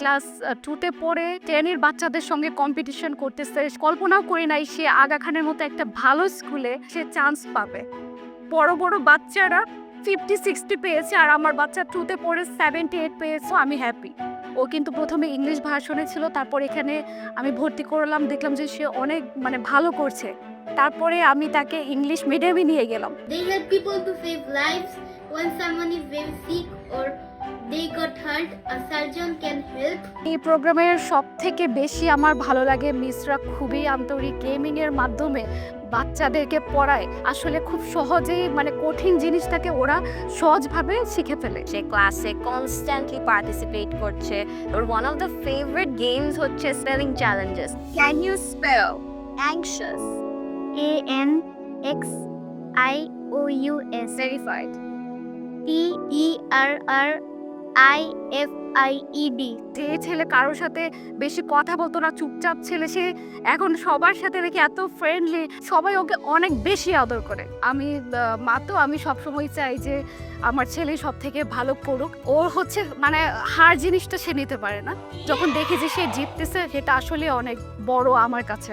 Class টুতে পড়ে টেনের বাচ্চাদের সঙ্গে কম্পিটিশন করতেছে। কল্পনাও করি নাই সে আগা খানের মতো একটা ভালো স্কুলে সে চান্স পাবে। বড় বড় বাচ্চারা ফিফটি সিক্সটি পেয়েছে আর আমার বাচ্চা টুতে পড়ে সেভেন্টি এইট পেয়েছে, আমি হ্যাপি ও কিন্তু প্রথমে ইংলিশ ভাষণে ছিল, তারপর এখানে আমি ভর্তি করলাম, দেখলাম যে সে অনেক মানে ভালো করছে। তারপরে আমি তাকে ইংলিশ মিডিয়ামে নিয়ে গেলাম। They got hurt. A surgeon can help. এই প্রোগ্রামের সব থেকে বেশি আমার ভালো লাগে মিসরা খুবই আন্তরিক গেমিং এর মাধ্যমে বাচ্চাদেরকে পড়ায়। আসলে খুব সহজেই মানে কঠিন জিনিসটাকে ওরা সহজভাবে শিখে ফেলে। সে ক্লাসে কনস্ট্যান্টলি পার্টিসিপেট করছে। ওর one of the favourite games হচ্ছে spelling challenges can you spell anxious A N X I O U S. Verified T E R R I F I D. যে ছেলে কারোর সাথে বেশি কথা বলতো না চুপচাপ ছেলে সে এখন সবার সাথে দেখে এত ফ্রেন্ডলি সবাই ওকে অনেক বেশি আদর করে। আমি মা তো আমি সবসময় চাই যে আমার ছেলে সব থেকে ভালো করুক। ওর হচ্ছে মানে হার জিনিসটা সে নিতে পারে না। যখন দেখি যে সে জিততেছে সেটা আসলে অনেক বড় আমার কাছে।